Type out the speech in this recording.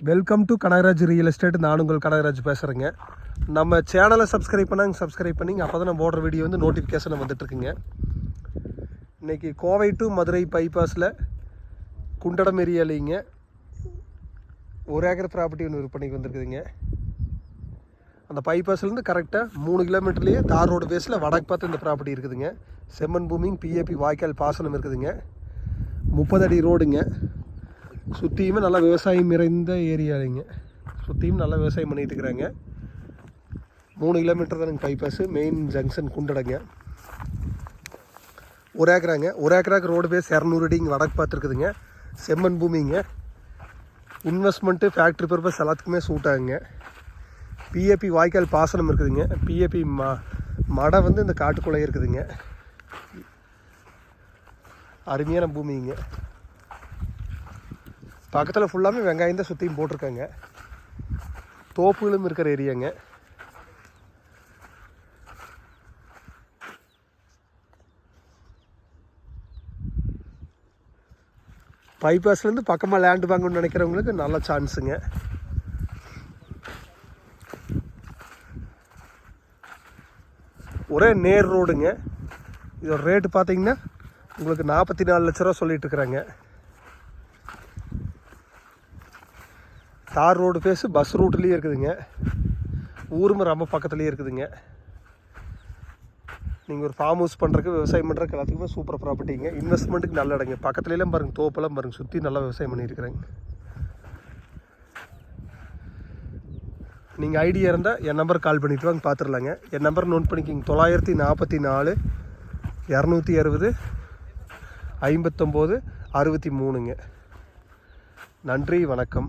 Welcome to Kanagaraj real estate நான் உங்கள் கனகராஜ் பேசுகிறேங்க நம்ம சேனலை சப்ஸ்கிரைப் பண்ணாங்க சப்ஸ்கிரைப் பண்ணிங்க அப்போ தான் நம்ம ஓடுற வீடியோ வந்து நோட்டிஃபிகேஷன் வந்துட்டுருக்குங்க இன்றைக்கி கோவை டு மதுரை பைபாஸில் குண்டடம் ஏரியாலிங்க. ஒரு ஏக்கர் ப்ராப்பர்ட்டி ஒன்று விற்பனைக்கு வந்திருக்குதுங்க. அந்த பைபாஸ்லேருந்து கரெக்டாக மூணு கிலோமீட்டர்லேயே தார் ரோடு பேஸில் வடக்கு பார்த்து இந்த ப்ராப்பர்ட்டி இருக்குதுங்க. செம்மன் பூமிங் பிஏபி வாய்க்கால் பாசனம் இருக்குதுங்க. முப்பது அடி ரோடுங்க. சுற்றியுமே நல்லா விவசாயம் நிறைந்த ஏரியாலிங்க சுற்றியும் நல்லா விவசாயம் பண்ணிகிட்டு இருக்கிறாங்க. மூணு கிலோமீட்டர் தானுங்க பைபாஸ் மெயின் ஜங்ஷன் குண்டடங்க. ஒரு ஏக்கராங்க. ஒரு ஏக்கராக்கு ரோடு பேஸ் இரநூறு அடி இங்கே வடக்கு பார்த்துருக்குதுங்க. செம்மண் பூமிங்க. இன்வெஸ்ட்மெண்ட்டு ஃபேக்ட்ரி பர்பஸ் எல்லாத்துக்குமே சூட் ஆகுங்க. பிஏபி வாய்க்கால் பாசனம் இருக்குதுங்க. பிஏபி ம மடை வந்து இந்த காட்டுக்குள்ளே இருக்குதுங்க. அருமையான பூமிங்க. பக்கத்தில் ஃபுல்லாமே வெங்காயம் தான் சுற்றியும் போட்டிருக்காங்க. தோப்புகளும் இருக்கிற ஏரியாங்க பைபாஸ்லேருந்து பக்கமாக லேண்டு வாங்கணும்னு நினைக்கிறவங்களுக்கு நல்ல சான்ஸுங்க ஒரே நேர் ரோடுங்க இதோட ரேட்டு பார்த்தீங்கன்னா உங்களுக்கு நாற்பத்தி நாலு லட்ச ரூபா சொல்லிட்டு இருக்கிறாங்க. தார் ரோடு ஃபேஸு பஸ் ரூட்லேயே இருக்குதுங்க. ஊரும் ரொம்ப பக்கத்துலேயே இருக்குதுங்க. நீங்கள் ஒரு ஃபார்ம் ஹவுஸ் பண்ணுறக்கு விவசாயம் பண்ணுறக்கு எல்லாத்துக்குமே சூப்பர் ப்ராப்பர்ட்டிங்க இன்வெஸ்ட்மெண்ட்டுக்கு நல்ல இடங்க. பக்கத்துலலாம் பாருங்கள் தோப்பெல்லாம் பாருங்கள் சுற்றி நல்லா விவசாயம் பண்ணியிருக்கிறேங்க. நீங்கள் ஐடியா இருந்தால் என் நம்பர் கால் பண்ணிட்டு வாங்க பார்த்துடலாங்க என் நம்பர் நோட் பண்ணிக்கிங்க. தொள்ளாயிரத்தி நாற்பத்தி நாலு இரநூத்தி அறுபது ஐம்பத்தொம்போது அறுபத்தி மூணுங்க. நன்றி வணக்கம்.